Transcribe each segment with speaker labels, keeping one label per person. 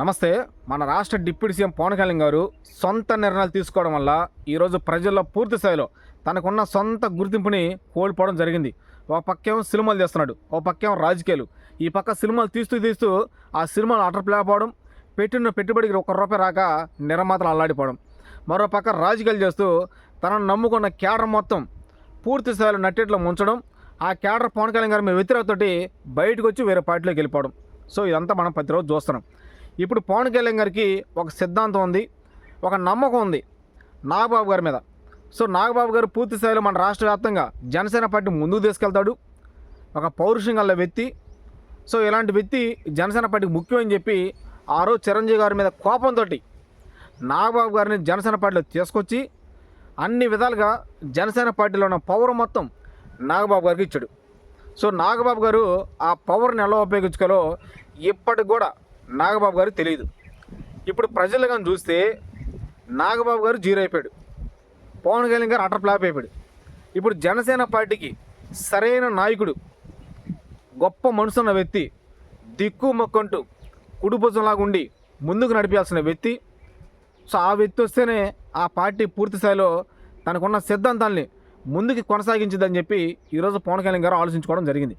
Speaker 1: నమస్తే మన రాష్ట్ర డిప్యూటీ సీఎం పవన్ కళ్యాణ్ గారు సొంత నిర్ణయాలు తీసుకోవడం వల్ల ఈరోజు ప్రజల్లో పూర్తి స్థాయిలో తనకున్న సొంత గుర్తింపుని కోల్పోవడం జరిగింది. ఒక పక్కేమో సినిమాలు చేస్తున్నాడు ఒక పక్కేమో రాజకీయాలు. ఈ పక్క సినిమాలు తీస్తూ తీస్తూ ఆ సినిమాలు అటర్పులేకపోవడం పెట్టిన పెట్టుబడికి ఒక్క రూపాయి రాక నిర్మాతలు అల్లాడిపోవడం. మరో పక్క రాజకీయాలు చేస్తూ తనను నమ్ముకున్న కేడర్ మొత్తం పూర్తి స్థాయిలో నట్టేట్లో ముంచడం ఆ కేడర్ పవన్ కళ్యాణ్ గారి మీద వ్యతిరేకతోటి బయటకు వచ్చి వేరే పార్టీలోకి వెళ్ళిపోవడం. సో ఇదంతా మనం ప్రతిరోజు చూస్తున్నాం. ఇప్పుడు పవన్ కళ్యాణ్ గారికి ఒక సిద్ధాంతం ఉంది ఒక నమ్మకం ఉంది నాగబాబు గారి మీద. సో నాగబాబు గారు పూర్తి స్థాయిలో మన రాష్ట్ర వ్యాప్తంగా జనసేన పార్టీ ముందుకు తీసుకెళ్తాడు. ఒక పౌరుషం గల వ్యక్తి. సో ఇలాంటి వ్యక్తి జనసేన పార్టీకి ముఖ్యమని చెప్పి ఆ రోజు చిరంజీవి గారి మీద కోపంతో నాగబాబు గారిని జనసేన పార్టీలో తీసుకొచ్చి అన్ని విధాలుగా జనసేన పార్టీలో ఉన్న పవర్ మొత్తం నాగబాబు గారికి ఇచ్చాడు. సో నాగబాబు గారు ఆ పవర్ని ఎలా ఉపయోగించుకోలో ఇప్పటికి కూడా నాగబాబు గారు తెలియదు. ఇప్పుడు ప్రజలు కానీ చూస్తే నాగబాబు గారు జీరో అయిపోయాడు. పవన్ కళ్యాణ్ గారు అటర్ ఫ్లాప్ అయిపోయాడు. ఇప్పుడు జనసేన పార్టీకి సరైన నాయకుడు గొప్ప మనసున్న వ్యక్తి దిక్కు మొక్కంటూ కుడిభుజంలాగా ఉండి ముందుకు నడిపించాల్సిన వ్యక్తి. సో ఆ వ్యక్తి వస్తేనే ఆ పార్టీ పూర్తి స్థాయిలో తనకున్న సిద్ధాంతాల్ని ముందుకు కొనసాగించిందని చెప్పి ఈరోజు పవన్ కళ్యాణ్ గారు ఆలోచించుకోవడం జరిగింది.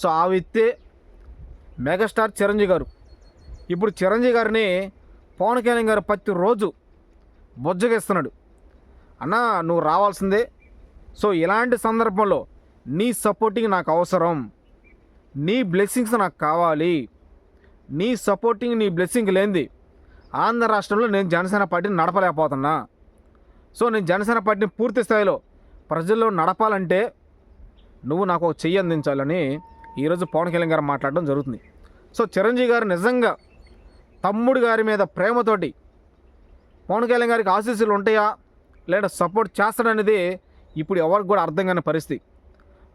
Speaker 1: సో ఆ వ్యక్తే మెగాస్టార్ చిరంజీవి గారు. ఇప్పుడు చిరంజీవి గారిని పవన్ కళ్యాణ్ గారు ప్రతిరోజు బొజ్జగిస్తున్నాడు. అన్నా నువ్వు రావాల్సిందే. సో ఇలాంటి సందర్భంలో నీ సపోర్టింగ్ నాకు అవసరం. నీ బ్లెస్సింగ్స్ నాకు కావాలి. నీ సపోర్టింగ్ నీ బ్లెస్సింగ్ లేనిది ఆంధ్ర రాష్ట్రంలో నేను జనసేన పార్టీని నడపలేకపోతున్నా. సో నేను జనసేన పార్టీని పూర్తి స్థాయిలో ప్రజల్లో నడపాలంటే నువ్వు నాకు ఒక చెయ్యి అందించాలని ఈరోజు పవన్ కళ్యాణ్ గారు మాట్లాడడం జరుగుతుంది. సో చిరంజీవి గారు నిజంగా తమ్ముడు గారి మీద ప్రేమతోటి పవన్ కళ్యాణ్ గారికి ఆశీస్సులు ఉంటాయా? లేదా సపోర్ట్ చేస్తాడనేది ఇప్పుడు ఎవరికి కూడా అర్థం కాని పరిస్థితి.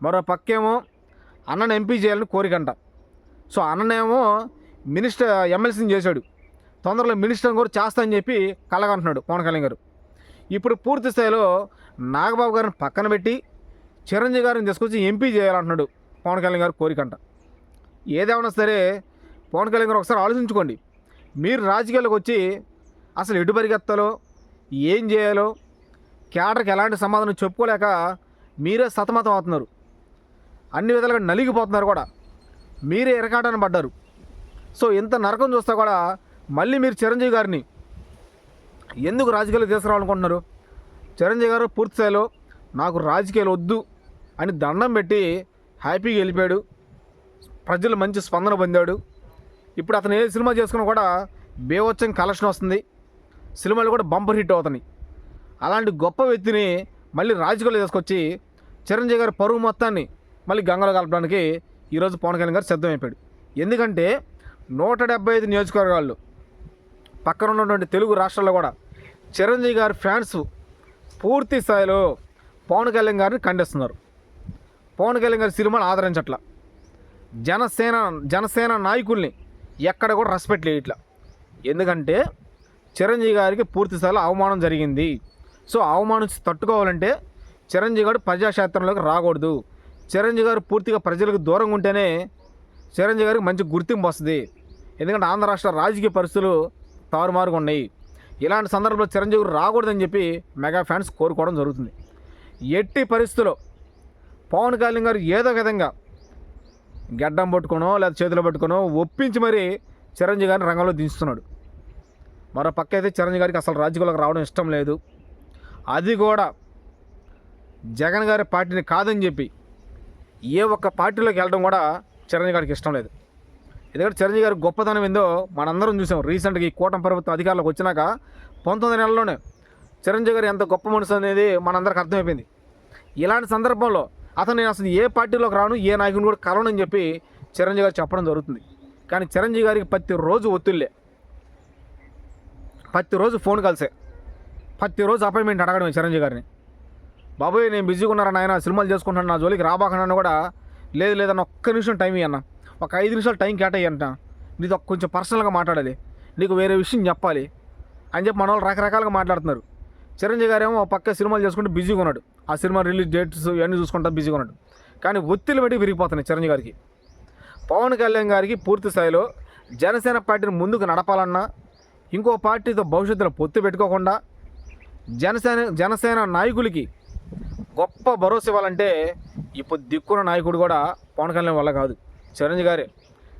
Speaker 1: మరో పక్కేమో అన్నను ఎంపీ చేయాలని కోరికంట. సో అన్ననేమో మినిస్టర్ ఎమ్మెల్సీని చేశాడు. తొందరలో మినిస్టర్ని కూడా చేస్తా అని చెప్పి కలగంటున్నాడు పవన్ కళ్యాణ్ గారు. ఇప్పుడు పూర్తి స్థాయిలో నాగబాబు గారిని పక్కన పెట్టి చిరంజీవి గారిని తీసుకొచ్చి ఎంపీ చేయాలంటున్నాడు పవన్ కళ్యాణ్ గారు కోరికంట. ఏదేమన్నా సరే పవన్ కళ్యాణ్ గారు ఒకసారి ఆలోచించుకోండి. మీరు రాజకీయాలకు వచ్చి అసలు ఎటు పరిగెత్తాలో ఏం చేయాలో కేడర్కి ఎలాంటి సమాధానం చెప్పుకోలేక మీరే సతమతం అవుతున్నారు. అన్ని విధాలుగా నలిగిపోతున్నారు కూడా. మీరే ఎరకాటని పడ్డారు. సో ఇంత నరకం చూస్తే కూడా మళ్ళీ మీరు చిరంజీవి గారిని ఎందుకు రాజకీయాలు తీసుకురావాలనుకుంటున్నారు? చిరంజీవి గారు పూర్తిస్థాయిలో నాకు రాజకీయాలు వద్దు అని దండం పెట్టి హ్యాపీగా వెళ్ళిపోయాడు ప్రజలు మంచి స్పందన పొందాడు. ఇప్పుడు అతను ఏ సినిమా చేసుకున్నా కూడా బేవచ్చం కలెక్షన్ వస్తుంది. సినిమాలు కూడా బంపర్ హిట్ అవుతున్నాయి. అలాంటి గొప్ప వ్యక్తిని మళ్ళీ రాజకీయాలు తీసుకొచ్చి చిరంజీవి గారి పరువు మొత్తాన్ని మళ్ళీ గంగలో కలపడానికి ఈరోజు పవన్ కళ్యాణ్ గారు సిద్ధమైపోయాడు. ఎందుకంటే నూట డెబ్బై ఐదు నియోజకవర్గాలు పక్కన ఉన్నటువంటి తెలుగు రాష్ట్రాల్లో కూడా చిరంజీవి గారి ఫ్యాన్స్ పూర్తి స్థాయిలో పవన్ కళ్యాణ్ గారిని ఖండిస్తున్నారు. పవన్ కళ్యాణ్ గారి సినిమాను ఆదరించట్ల. జనసేన జనసేన నాయకుల్ని ఎక్కడ కూడా రెస్పెక్ట్ లేదు ఇట్లా. ఎందుకంటే చిరంజీవి గారికి పూర్తిస్థాయిలో అవమానం జరిగింది. సో అవమానం తట్టుకోవాలంటే చిరంజీవి గారు ప్రజాక్షేత్రంలోకి రాకూడదు. చిరంజీవి గారు పూర్తిగా ప్రజలకు దూరంగా ఉంటేనే చిరంజీవి గారికి మంచి గుర్తింపు వస్తుంది. ఎందుకంటే ఆంధ్ర రాష్ట్ర రాజకీయ పరిస్థితులు తారుమారుగా ఉన్నాయి. ఇలాంటి సందర్భంలో చిరంజీవి గారు రాకూడదని చెప్పి మెగా ఫ్యాన్స్ కోరుకోవడం జరుగుతుంది. ఎట్టి పరిస్థితుల్లో పవన్ కళ్యాణ్ గారు ఏదో విధంగా గడ్డం పట్టుకునో లేదా చేతిలో పట్టుకునో ఒప్పించి మరీ చిరంజీవి గారిని రంగంలో దించుతున్నాడు. మరో పక్క అయితే చిరంజీవి గారికి అసలు రాజకీయాలకు రావడం ఇష్టం లేదు. అది కూడా జగన్ గారి పార్టీని కాదని చెప్పి ఏ ఒక్క పార్టీలోకి వెళ్ళడం కూడా చిరంజీవి గారికి ఇష్టం లేదు. ఎందుకంటే చిరంజీవి గారి గొప్పతనం ఏందో మనందరం చూసాం. రీసెంట్గా ఈ కూటమి ప్రభుత్వం అధికారులకు వచ్చినాక పంతొమ్మిది నెలల్లోనే చిరంజీవి గారు ఎంత గొప్ప మనసు అనేది మనందరికి అర్థమైపోయింది. ఇలాంటి సందర్భంలో అతను నేను అసలు ఏ పార్టీలోకి రాను ఏ నాయకుని కూడా కలవనని చెప్పి చిరంజీవి గారు చెప్పడం జరుగుతుంది. కానీ చిరంజీవి గారికి ప్రతిరోజు ఒత్తిళ్ళే ప్రతిరోజు ఫోన్ కలిసే. ప్రతిరోజు అపాయింట్మెంట్ అడగడమే చిరంజీవి గారిని. బాబోయ్ నేను బిజీగా ఉన్నారా నాయన? సినిమాలు చేసుకుంటాను నా జోలికి రాబాకన్నా కూడా లేదు లేదన్న ఒక్క నిమిషం టైం ఇవ్వన్న ఒక ఐదు నిమిషాలు టైం కేటాయంట నీతో కొంచెం పర్సనల్గా మాట్లాడాలి. నీకు వేరే విషయం చెప్పాలి. అని చెప్పి మన వాళ్ళు రకరకాలుగా మాట్లాడుతున్నారు. చిరంజీవి గారేమో పక్క సినిమాలు చేసుకుంటూ బిజీగా ఉన్నాడు. ఆ సినిమా రిలీజ్ డేట్స్ ఇవన్నీ చూసుకుంటా బిజీగా ఉన్నాడు. కానీ ఒత్తిడి బట్టి విరిగిపోతున్నాయి చిరంజీవి గారికి. పవన్ కళ్యాణ్ గారికి పూర్తి స్థాయిలో జనసేన పార్టీని ముందుకు నడపాలన్నా ఇంకో పార్టీతో భవిష్యత్తులో పొత్తు పెట్టుకోకుండా జనసేన జనసేన నాయకులకి గొప్ప భరోసా ఇవ్వాలంటే ఇప్పుడు దిక్కున్న నాయకుడు కూడా పవన్ కళ్యాణ్ వల్ల కాదు. చిరంజీవి గారే.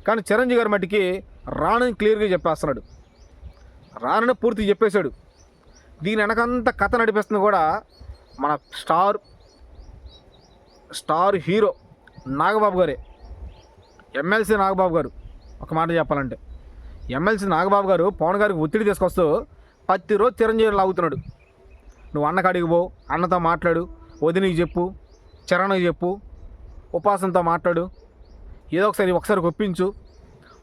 Speaker 1: కానీ చిరంజీవి గారి మట్టికి రానని క్లియర్గా చెప్పేస్తున్నాడు. రానని పూర్తి చెప్పేశాడు. దీని వెనకంత కథ నడిపిస్తుంది కూడా మన స్టార్ స్టార్ హీరో నాగబాబు గారే. ఎమ్మెల్సీ నాగబాబు గారు. ఒక మాట చెప్పాలంటే ఎమ్మెల్సీ నాగబాబు గారు పవన్ గారికి ఒత్తిడి తీసుకొస్తూ ప్రతిరోజు చిరంజీవి లాగుతున్నాడు నువ్వు అన్న కాడికి పో అన్నతో మాట్లాడు వదినికి చెప్పు చరణ్కి చెప్పు ఉపాసంతో మాట్లాడు ఏదో ఒకసారి ఒకసారి ఒప్పించు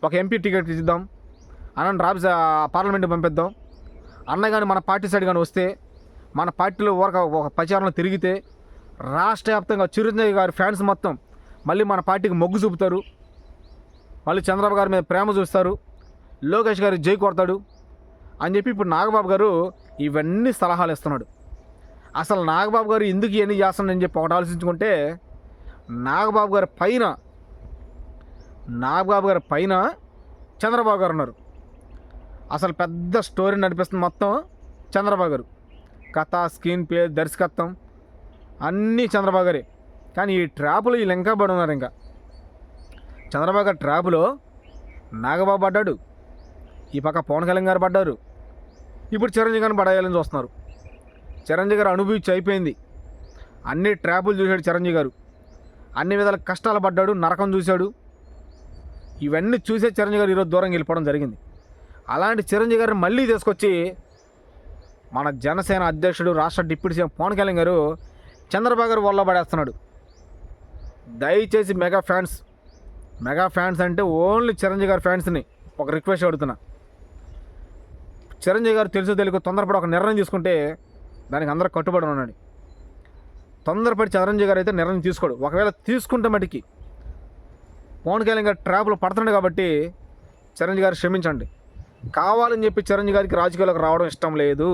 Speaker 1: ఒక ఎంపీ టికెట్ ఇద్దాం అనని రాబి పార్లమెంట్ పంపిద్దాం అన్న కానీ మన పార్టీ సైడ్ కానీ వస్తే మన పార్టీలో ఒక ఒక ప్రచారంలో తిరిగితే రాష్ట్ర వ్యాప్తంగా చిరంజీవి గారి ఫ్యాన్స్ మొత్తం మళ్ళీ మన పార్టీకి మొగ్గు చూపుతారు. మళ్ళీ చంద్రబాబు గారి మీద ప్రేమ చూస్తారు. లోకేష్ గారు జై కొడతాడు అని చెప్పి ఇప్పుడు నాగబాబు గారు ఇవన్నీ సలహాలు ఇస్తున్నాడు. అసలు నాగబాబు గారు ఎందుకు ఇవన్నీ చేస్తున్నాడని చెప్పి ఒకటి ఆలోచించుకుంటే నాగబాబు గారి పైన నాగబాబు గారి పైన చంద్రబాబు గారు ఉన్నారు. అసలు పెద్ద స్టోరీ నడిపిస్తుంది మొత్తం చంద్రబాబు గారు. కథ స్క్రీన్ ప్లే దర్శకత్వం అన్నీ చంద్రబాబు గారే. కానీ ఈ ట్రాపులు వీళ్ళు ఇంకా పడి ఉన్నారు ఇంకా. చంద్రబాబు గారు ట్రాపులో నాగబాబు పడ్డాడు. ఈ పక్క పవన్ కళ్యాణ్ గారు పడ్డారు. ఇప్పుడు చిరంజీవి గారిని పడేయాలని చూస్తున్నారు. చిరంజీవి గారు అనుభవించి అయిపోయింది. అన్ని ట్రాపులు చూశాడు చిరంజీవి గారు. అన్ని విధాల కష్టాలు పడ్డాడు నరకం చూశాడు. ఇవన్నీ చూసే చిరంజీవి గారు ఈరోజు దూరం వెళ్ళిపోవడం జరిగింది. అలాంటి చిరంజీవి గారిని మళ్ళీ తీసుకొచ్చి మన జనసేన అధ్యక్షుడు రాష్ట్ర డిప్యూటీ సీఎం పవన్ కళ్యాణ్ గారు చంద్రబాబు గారు వల్ల పడేస్తున్నాడు. దయచేసి మెగా ఫ్యాన్స్ మెగా ఫ్యాన్స్ అంటే ఓన్లీ చిరంజీవి గారి ఫ్యాన్స్ని ఒక రిక్వెస్ట్ అడుగుతున్నా. చిరంజీవి గారు తెలుసు తెలుగు తొందరపడి ఒక నిర్ణయం తీసుకుంటే దానికి అందరూ కట్టుబడి ఉన్నాడు తొందరపడి చిరంజీవి గారు అయితే నిర్ణయం తీసుకోడు. ఒకవేళ తీసుకుంటే మటుకి పవన్ కళ్యాణ్ గారు ట్రాప్లో పడుతున్నాడు కాబట్టి చిరంజీవి గారు క్షమించండి. కావాలని చెప్పి చిరంజీవి గారికి రాజకీయాలకు రావడం ఇష్టం లేదు.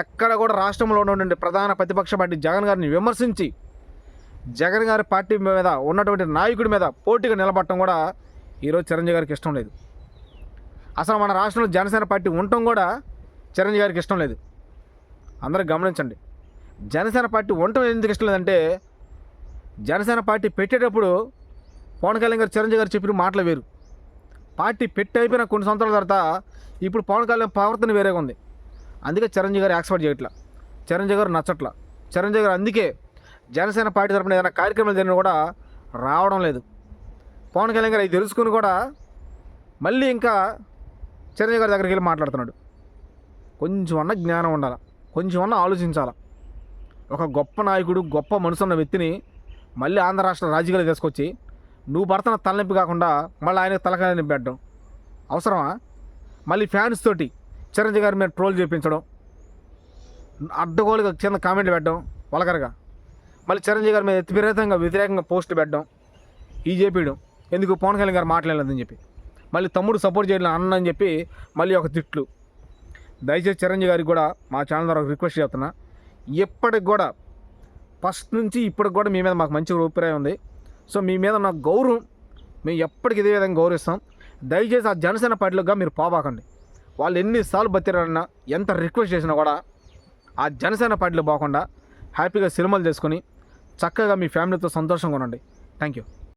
Speaker 1: ఎక్కడ కూడా రాష్ట్రంలో ఉన్నటువంటి ప్రధాన ప్రతిపక్ష పార్టీ జగన్ గారిని విమర్శించి జగన్ గారి పార్టీ మీద ఉన్నటువంటి నాయకుడి మీద పోటీగా నిలబడటం కూడా ఈరోజు చిరంజీవి గారికి ఇష్టం లేదు. అసలు మన రాష్ట్రంలో జనసేన పార్టీ ఉండటం కూడా చిరంజీవి గారికి ఇష్టం లేదు. అందరూ గమనించండి. జనసేన పార్టీ ఉండటం ఎందుకు ఇష్టం లేదంటే జనసేన పార్టీ పెట్టేటప్పుడు పవన్ కళ్యాణ్ గారు చిరంజీవి గారు చెప్పిన మాటలు వేరు. పార్టీ పెట్టి అయిపోయిన కొన్ని సంవత్సరాల తర్వాత ఇప్పుడు పవన్ కళ్యాణ్ ప్రవర్తన వేరేగా ఉంది. అందుకే చిరంజీవి గారు యాక్సెప్ట్ చేయట్లా. చిరంజీవి గారు నచ్చట్లా. చిరంజీవి గారు అందుకే జనసేన పార్టీ తరపున ఏదైనా కార్యక్రమాలు జరిగినా కూడా రావడం లేదు. పవన్ కళ్యాణ్ గారు అది తెలుసుకుని కూడా మళ్ళీ ఇంకా చిరంజీవి గారి దగ్గరికి వెళ్ళి మాట్లాడుతున్నాడు. కొంచెం అన్న జ్ఞానం ఉండాలి? కొంచెం అన్న ఆలోచించాలి? ఒక గొప్ప నాయకుడు గొప్ప మనసున్న వ్యక్తిని మళ్ళీ ఆంధ్ర రాష్ట్ర రాజకీయాలు తీసుకొచ్చి నువ్వు భర్తన తలనొప్పి కాకుండా మళ్ళీ ఆయనకు తలకాయ నొప్పి పెట్టడం అవసరమా? మళ్ళీ ఫ్యాన్స్ తోటి చిరంజీవి గారి మీద ట్రోల్ చేయించడం అడ్డగోలుగా కింద కామెంట్లు పెట్టడం. వలకరగా. మళ్ళీ చిరంజీవి గారి మీద వ్యతిరేకంగా వ్యతిరేకంగా పోస్ట్ పెట్టడం. ఈ చేపించడం ఎందుకు? పవన్ కళ్యాణ్ గారు మాట్లాడలేదని చెప్పి. మళ్ళీ తమ్ముడు సపోర్ట్ చేయడం అన్న అని చెప్పి మళ్ళీ ఒక తిట్లు. దయచేసి చిరంజీవి గారికి కూడా మా ఛానల్ ద్వారా ఒక రిక్వెస్ట్ చేస్తున్నా. ఇప్పటికి కూడా ఫస్ట్ నుంచి ఇప్పటికి కూడా మీ మీద మాకు మంచి అభిప్రాయం ఉంది. సో మీ మీద ఉన్న గౌరవం మేము ఎప్పటికి ఇదే విధంగా గౌరవిస్తాం. దయచేసి ఆ జనసేన పార్టీలోగా మీరు పోబాకండి. వాళ్ళు ఎన్నిసార్లు బతిరారన్నా ఎంత రిక్వెస్ట్ చేసినా కూడా ఆ జనసేన పార్టీలో పోకుండా హ్యాపీగా సినిమాలు చేసుకొని చక్కగా మీ ఫ్యామిలీతో సంతోషంగా ఉండండి. Thank you